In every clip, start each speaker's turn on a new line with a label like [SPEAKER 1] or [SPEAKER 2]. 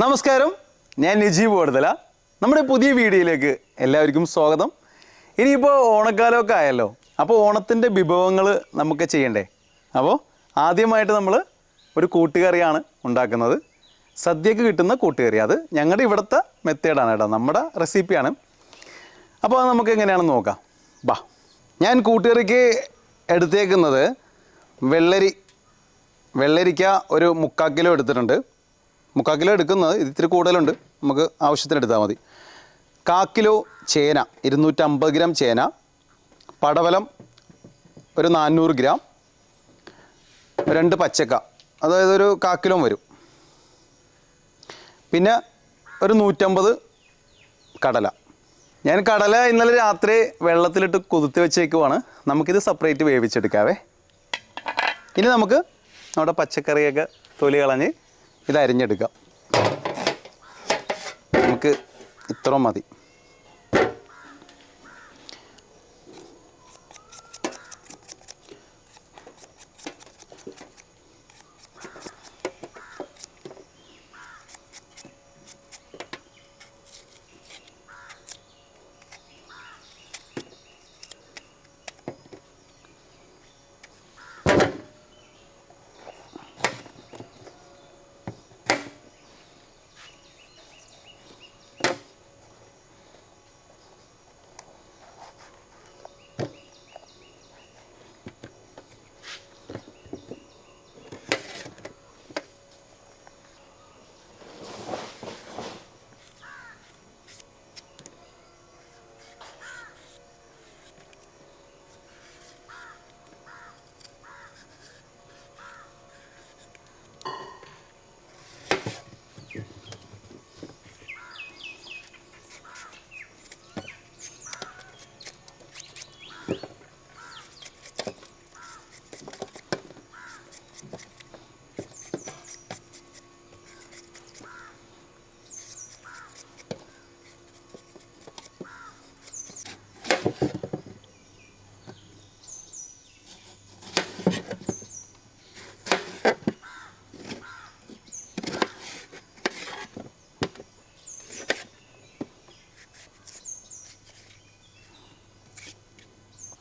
[SPEAKER 1] നമസ്കാരം. ഞാൻ നജീബ് കൊടുതല നമ്മുടെ പുതിയ വീഡിയോയിലേക്ക് എല്ലാവർക്കും സ്വാഗതം. ഇനിയിപ്പോൾ ഓണക്കാലമൊക്കെ ആയല്ലോ. അപ്പോൾ ഓണത്തിന്റെ വിഭവങ്ങൾ നമുക്ക് ചെയ്യണ്ടേ? അപ്പോൾ ആദ്യമായിട്ട് നമ്മൾ ഒരു കൂട്ടുകറിയാണ് ഉണ്ടാക്കുന്നത്. സദ്യക്ക് കിട്ടുന്ന കൂട്ടുകറി. അത് ഞങ്ങളുടെ ഇവിടുത്തെ മെത്തേഡാണ് കേട്ടോ. നമ്മുടെ റെസിപ്പിയാണ്. അപ്പോൾ അത് നമുക്ക് എങ്ങനെയാണെന്ന് നോക്കാം. ബാ. ഞാൻ കൂട്ടുകറിക്ക് എടുത്തേക്കുന്നത് വെള്ളരി വെള്ളരിക്ക ഒരു മുക്കാൽ കിലോ എടുത്തിട്ടുണ്ട്. മുക്കാൽ കിലോ എടുക്കുന്നത് ഇത് ഇത്തിരി കൂടുതലുണ്ട്. നമുക്ക് ആവശ്യത്തിന് എടുത്താൽ മതി. കാ കിലോ ചേന ഇരുന്നൂറ്റമ്പത് ഗ്രാം ചേന. പടവലം ഒരു നാനൂറ് ഗ്രാം. രണ്ട് പച്ചക്ക. അതായത് ഒരു കാ കിലോ വരും. പിന്നെ ഒരു നൂറ്റമ്പത് കടല. ഞാൻ കടല ഇന്നലെ രാത്രി വെള്ളത്തിലിട്ട് കുതിർത്തി വെച്ചേക്കുവാണ്. നമുക്കിത് സെപ്പറേറ്റ് വേവിച്ചെടുക്കാവേ. ഇനി നമുക്ക് നമ്മുടെ പച്ചക്കറിയൊക്കെ തൊലി കളഞ്ഞ് ഇത് അരിഞ്ഞെടുക്കാം നമുക്ക് ഇത്ര മതി.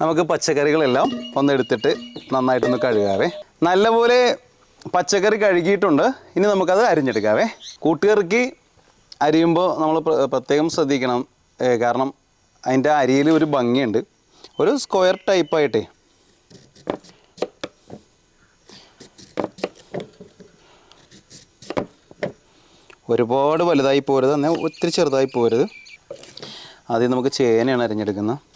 [SPEAKER 1] നമുക്ക് പച്ചക്കറികളെല്ലാം ഒന്ന് എടുത്തിട്ട് നന്നായിട്ടൊന്ന് കഴുകാവേ. നല്ലപോലെ പച്ചക്കറി കഴുകിയിട്ടുണ്ട്. ഇനി നമുക്കത് അരിഞ്ഞെടുക്കാവേ. കൂട്ടുകറിക്ക് അരിയുമ്പോൾ നമ്മൾ പ്ര- പ്രത്യേകം ശ്രദ്ധിക്കണം. കാരണം അതിന്റെ അരിയിൽ ഒരു ഭംഗിയുണ്ട്. ഒരു സ്ക്വയർ ടൈപ്പായിട്ടേ. ഒരുപാട് വലുതായി പോരുത്. എന്നാൽ ഒത്തിരി ചെറുതായി പോരുത്. ആദ്യം നമുക്ക് ചേനയാണ് അരിഞ്ഞെടുക്കുന്നത്.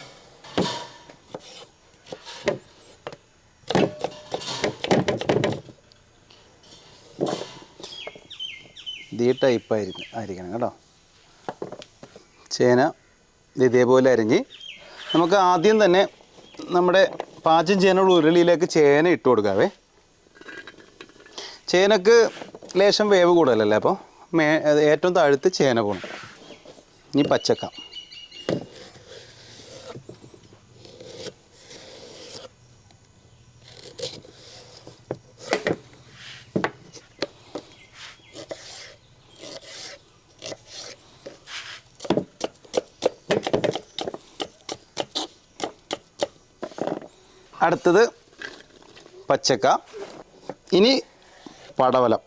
[SPEAKER 1] ഇത് ആയിരുന്നു ആയിരിക്കണം കേട്ടോ. ചേന ഇതേപോലെ അരിഞ്ഞ് നമുക്ക് ആദ്യം തന്നെ നമ്മുടെ പാചകം ചെയ്യാനുള്ള ഉരുളിയിലേക്ക് ചേന ഇട്ട് കൊടുക്കാവേ. ചേനക്ക് ലേശം വേവ് കൂടുതലല്ലേ അപ്പോൾ? മേ ഏറ്റവും താഴത്ത് ചേന പോകണം. ഇനി പച്ചക്ക. അടുത്തത് പച്ചക്ക. ഇനി പടവലം.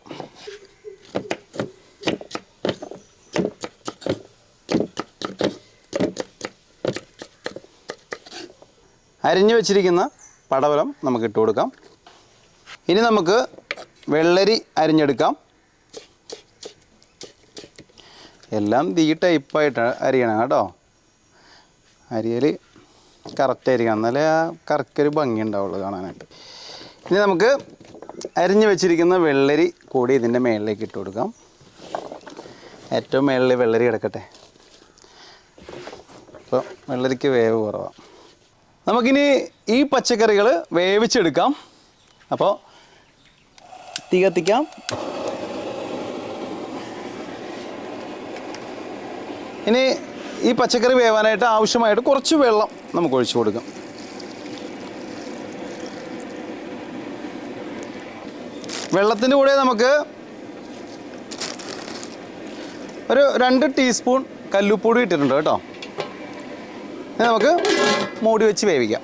[SPEAKER 1] അരിഞ്ഞു വെച്ചിരിക്കുന്ന പടവലം നമുക്ക് ഇട്ട് കൊടുക്കാം. ഇനി നമുക്ക് വെള്ളരി അരിഞ്ഞെടുക്കാം. എല്ലാം തീ ടൈപ്പായിട്ട് അരിയണം കേട്ടോ. അരിയൽ കറക്റ്റ് ആയിരിക്കണം എന്നാലേ ആ കറക്റ്റ് ഒരു ഭംഗി ഉണ്ടാവുള്ളൂ കാണാനായിട്ട്. ഇനി നമുക്ക് അരിഞ്ഞു വെച്ചിരിക്കുന്ന വെള്ളരി കൂടി ഇതിന്റെ മേളിലേക്ക് ഇട്ട് കൊടുക്കാം. ഏറ്റവും മേളിൽ വെള്ളരി കിടക്കട്ടെ. അപ്പോൾ വെള്ളരിക്ക് വേവ് കുറവാണ് നമുക്കിനി ഈ പച്ചക്കറികൾ വേവിച്ചെടുക്കാം. അപ്പോൾ തീ കത്തിക്കാം. ഇനി ഈ പച്ചക്കറി വേവാനായിട്ട് ആവശ്യമായിട്ട് കുറച്ച് വെള്ളം നമുക്ക് ഒഴിച്ചു കൊടുക്കാം. വെള്ളത്തിന്റെ കൂടെ നമുക്ക് ഒരു രണ്ട് ടീസ്പൂൺ കല്ലുപ്പൊടി ഇട്ടിട്ടുണ്ട് കേട്ടോ. നമുക്ക് മൂടി വെച്ച് വേവിക്കാം.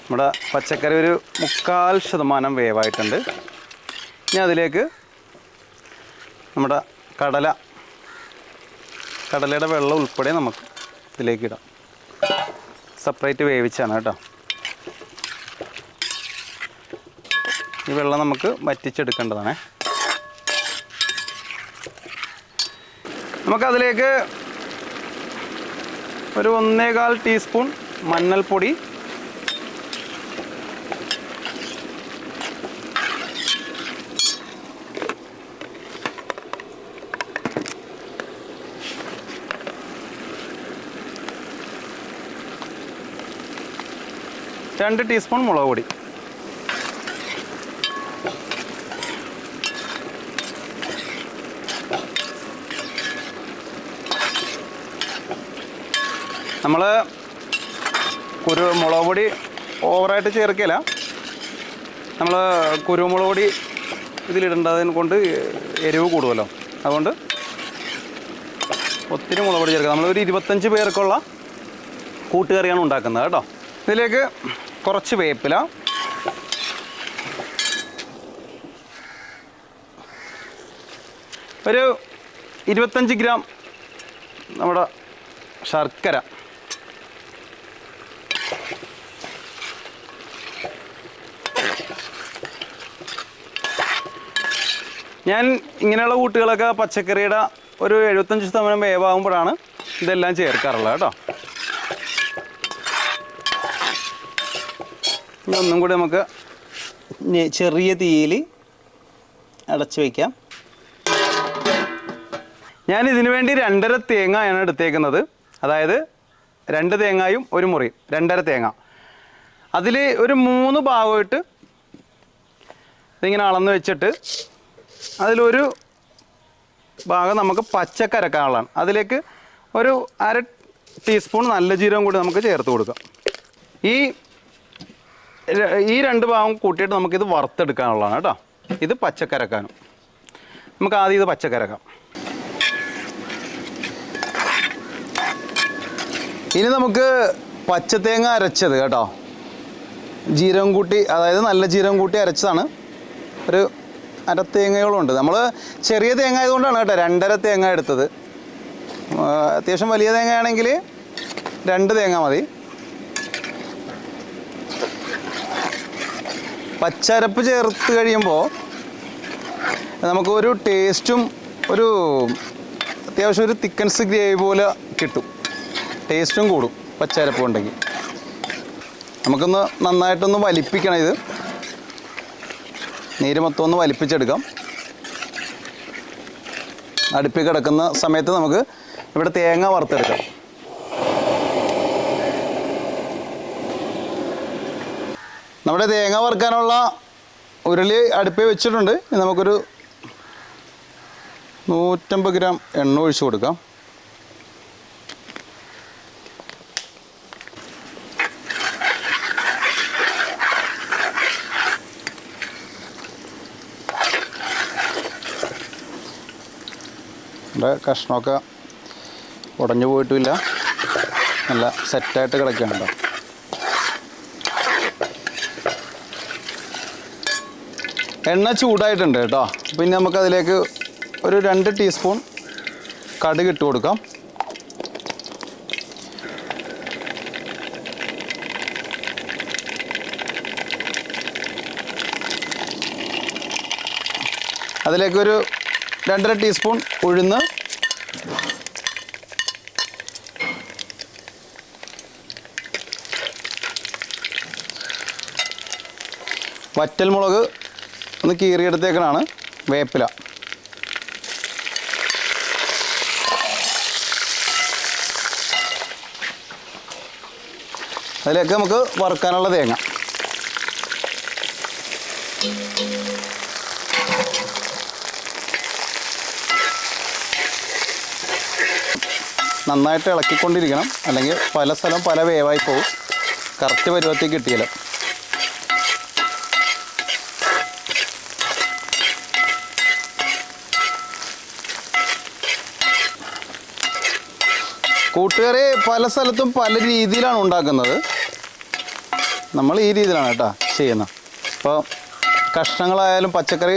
[SPEAKER 1] നമ്മുടെ പച്ചക്കറി ഒരു മുക്കാൽ ശതമാനം വേവായിട്ടുണ്ട്. ഇനി അതിലേക്ക് നമ്മുടെ കടല കടലയുടെ വെള്ളം ഉൾപ്പെടെ നമുക്ക് ഇതിലേക്ക് ഇടാം. സെപ്പറേറ്റ് വേവിച്ചാണ് കേട്ടോ. ഈ വെള്ളം നമുക്ക് വറ്റിച്ചെടുക്കേണ്ടതാണ്. നമുക്കതിലേക്ക് ഒരു ഒന്നേകാൽ ടീസ്പൂൺ മഞ്ഞൾപ്പൊടി രണ്ട് ടീസ്പൂൺ മുളക് പൊടി. നമ്മൾ കുരു മുളക് പൊടി ഓവറായിട്ട് ചേർക്കില്ല നമ്മൾ കുരുമുളക് പൊടി ഇതിലിടേണ്ടതിനെ കൊണ്ട് എരിവ് കൂടുമല്ലോ അതുകൊണ്ട് ഒത്തിരി മുളക് പൊടി ചേർക്കുക നമ്മളൊരു ഇരുപത്തഞ്ച് പേർക്കുള്ള കൂട്ടുകറിയാണ് ഉണ്ടാക്കുന്നത് കേട്ടോ. ഇതിലേക്ക് കുറച്ച് വേപ്പില. ഒരു ഇരുപത്തഞ്ച് ഗ്രാം നമ്മുടെ ശർക്കര. ഞാൻ ഇങ്ങനെയുള്ള കൂട്ടുകളൊക്കെ പച്ചക്കറിയുടെ ഒരു എഴുപത്തഞ്ച് ശതമാനം വേവാകുമ്പോഴാണ് ഇതെല്ലാം ചേർക്കാറുള്ളത് കേട്ടോ. ഇനി ഒന്നും കൂടി നമുക്ക് ചെറിയ തീയിൽ അടച്ചു വയ്ക്കാം ഞാൻ ഇതിനു വേണ്ടി രണ്ടര തേങ്ങയാണ് എടുത്തേക്കുന്നത്. അതായത് രണ്ട് തേങ്ങായും ഒരു മുറി രണ്ടര തേങ്ങ. അതിൽ ഒരു മൂന്ന് ഭാഗമായിട്ട് ഇതിങ്ങനെ അളന്ന് വെച്ചിട്ട് അതിലൊരു ഭാഗം നമുക്ക് പച്ചക്കരക്കാനുള്ളതാണ്. അതിലേക്ക് ഒരു അര ടീസ്പൂൺ നല്ല ജീരകം കൂടി നമുക്ക് ചേർത്ത് കൊടുക്കാം. ഈ ഈ രണ്ട് ഭാഗം കൂട്ടിയിട്ട് നമുക്കിത് വറുത്തെടുക്കാനുള്ളതാണ് കേട്ടോ. ഇത് പച്ചക്കരക്കാനും. നമുക്ക് ആദ്യം ഇത് പച്ചക്കരക്കാം. ഇനി നമുക്ക് പച്ചത്തേങ്ങ അരച്ചത് കേട്ടോ. ജീരകം കൂട്ടി അതായത് നല്ല ജീരകം കൂട്ടി അരച്ചതാണ്. ഒരു അര തേങ്ങയോളം ഉണ്ട്. നമ്മൾ ചെറിയ തേങ്ങ ആയതുകൊണ്ടാണ് കേട്ടോ രണ്ടര തേങ്ങ എടുത്തത്. അത്യാവശ്യം വലിയ തേങ്ങയാണെങ്കിൽ രണ്ട് തേങ്ങ മതി. പച്ചരപ്പ് ചേർത്ത് കഴിയുമ്പോൾ നമുക്ക് ഒരു ടേസ്റ്റും ഒരു അത്യാവശ്യം ഒരു തിക്കൻസ് ഗ്രേവി പോലെ കിട്ടും. ടേസ്റ്റും കൂടും പച്ചരപ്പ് ഉണ്ടെങ്കിൽ. നമുക്കൊന്ന് നന്നായിട്ടൊന്ന് വലിപ്പിക്കണം ഇത്. നീര് മൊത്തം ഒന്ന് വലിപ്പിച്ചെടുക്കാം. അടുപ്പിൽ കിടക്കുന്ന സമയത്ത് നമുക്ക് ഇവിടെ തേങ്ങ വറുത്തെടുക്കാം. നമ്മുടെ തേങ്ങ വറുക്കാനുള്ള ഉരുളി അടുപ്പിൽ വെച്ചിട്ടുണ്ട്. നമുക്കൊരു നൂറ്റമ്പത് ഗ്രാം എണ്ണ ഒഴിച്ചു കൊടുക്കാം. നമ്മുടെ കഷ്ണമൊക്കെ ഉടഞ്ഞു പോയിട്ടുമില്ല നല്ല സെറ്റായിട്ട് കിടക്കുകയാണ് എണ്ണ ചൂടായിട്ടുണ്ട് കേട്ടോ. പിന്നെ നമുക്കതിലേക്ക് ഒരു രണ്ട് ടീസ്പൂൺ കടുക് ഇട്ട് കൊടുക്കാം. അതിലേക്ക് അതിലേക്കൊരു രണ്ടര ടീസ്പൂൺ ഉഴുന്ന്. വറ്റൽമുളക് ഒന്ന് കീറിയെടുത്തേക്കണാണ് വേപ്പില. അതിലേക്ക് നമുക്ക് വറുക്കാനുള്ള തേങ്ങ. നന്നായിട്ട് ഇളക്കിക്കൊണ്ടിരിക്കണം. അല്ലെങ്കിൽ പല സ്ഥലം പല വേവായി പോകും. കറക്റ്റ് പരുവത്തേക്ക് കിട്ടിയല്ലോ കൂട്ടുകറി പല സ്ഥലത്തും പല രീതിയിലാണ് ഉണ്ടാക്കുന്നത്. നമ്മൾ ഈ രീതിയിലാണ് കേട്ടോ ചെയ്യുന്നത്. ഇപ്പോൾ കഷ്ണങ്ങളായാലും പച്ചക്കറി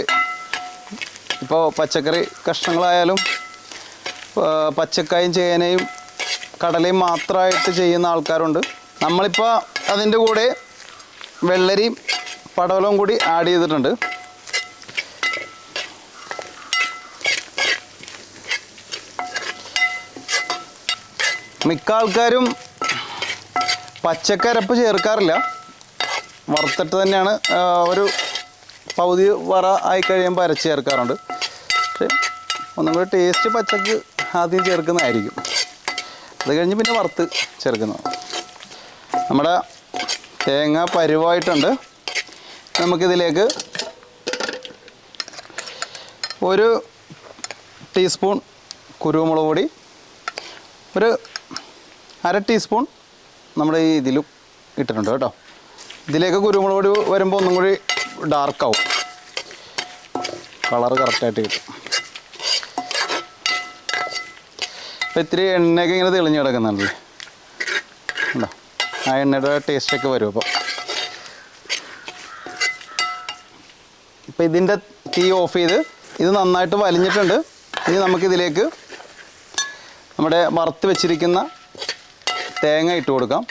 [SPEAKER 1] ഇപ്പോൾ പച്ചക്കറി കഷ്ണങ്ങളായാലും പച്ചക്കായും ചേനയും കടലയും മാത്രമായിട്ട് ചെയ്യുന്ന ആൾക്കാരുണ്ട്. നമ്മളിപ്പോൾ അതിന്റെ കൂടെ വെള്ളരിയും പടവലവും കൂടി ആഡ് ചെയ്തിട്ടുണ്ട്. മിക്ക ആൾക്കാരും പച്ചക്കരപ്പ് ചേർക്കാറില്ല. വറുത്തിട്ട് തന്നെയാണ് ഒരു പകുതി വറ ആയി കഴിയുമ്പോൾ അരച്ച് ചേർക്കാറുണ്ട്. പക്ഷേ ഒന്നും കൂടി ടേസ്റ്റ് പച്ചക്ക് ആദ്യം ചേർക്കുന്നതായിരിക്കും. അത് കഴിഞ്ഞ് പിന്നെ വറുത്ത് ചേർക്കുന്നത് നമ്മുടെ തേങ്ങ പരുവായിട്ടുണ്ട്. നമുക്കിതിലേക്ക് ഒരു ടീസ്പൂൺ കുരുമുളക് പൊടി ഒരു അര ടീസ്പൂൺ നമ്മുടെ ഈ ഇതിലും ഇട്ടിട്ടുണ്ട് കേട്ടോ. ഇതിലേക്ക് കുരുമുളക് പൊടി വരുമ്പോൾ ഒന്നും കൂടി ഡാർക്കാവും കളർ കറക്റ്റായിട്ട് കിട്ടും. ഇപ്പം ഇത്തിരി എണ്ണയൊക്കെ ഇങ്ങനെ തെളിഞ്ഞ് കിടക്കുന്നുണ്ടല്ലേ ഉണ്ടോ? ആ എണ്ണയുടെ ടേസ്റ്റൊക്കെ വരും അപ്പോൾ ഇപ്പം ഇതിന്റെ തീ ഓഫ് ചെയ്ത് ഇത് നന്നായിട്ട് വലിഞ്ഞിട്ടുണ്ട്. ഇനി നമുക്കിതിലേക്ക് നമ്മുടെ വറുത്ത് വെച്ചിരിക്കുന്ന തേങ്ങ ഇട്ട് കൊടുക്കാം.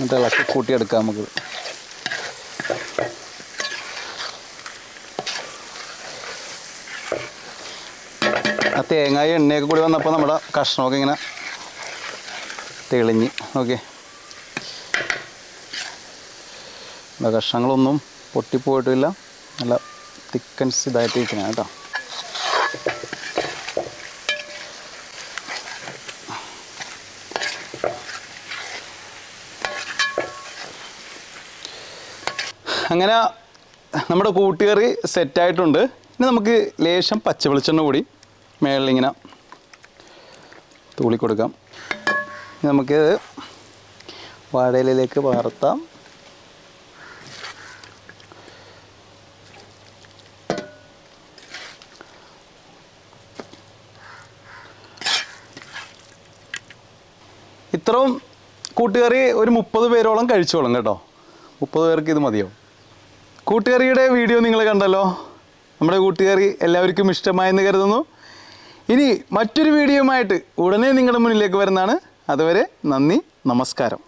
[SPEAKER 1] എന്നിട്ട് ഇളക്കി കൂട്ടിയെടുക്കാം നമുക്ക്. ആ തേങ്ങായും എണ്ണയൊക്കെ കൂടി വന്നപ്പോൾ നമ്മുടെ കഷ്ണമൊക്കെ ഇങ്ങനെ തെളിഞ്ഞ്. ഓക്കെ. കഷ്ണങ്ങളൊന്നും പൊട്ടിപ്പോയിട്ടില്ല. നല്ല തിക്കൻസ് ഇതായിട്ട് ഇരിക്കണം കേട്ടോ. അങ്ങനെ നമ്മുടെ കൂട്ടുകറി സെറ്റായിട്ടുണ്ട് ഇനി നമുക്ക് ലേശം പച്ച വെളിച്ചെണ്ണ കൂടി മേളിലിങ്ങനെ തൂളി കൊടുക്കാം നമുക്ക് വാഴയിലേക്ക് വാർത്താം ഇത്രയും കൂട്ടുകറി ഒരു മുപ്പത് പേരോളം കഴിച്ചോളും കേട്ടോ. മുപ്പത് പേർക്ക് ഇത് മതിയോ കൂട്ടുകറിയുടെ വീഡിയോ നിങ്ങൾ കണ്ടല്ലോ. നമ്മുടെ കൂട്ടുകറി എല്ലാവർക്കും ഇഷ്ടമായെന്ന് കരുതുന്നു. ഇനി മറ്റൊരു വീഡിയോയുമായിട്ട് ഉടനെ നിങ്ങളുടെ മുന്നിലേക്ക് വരുന്നതാണ്. അതുവരെ നന്ദി നമസ്കാരം.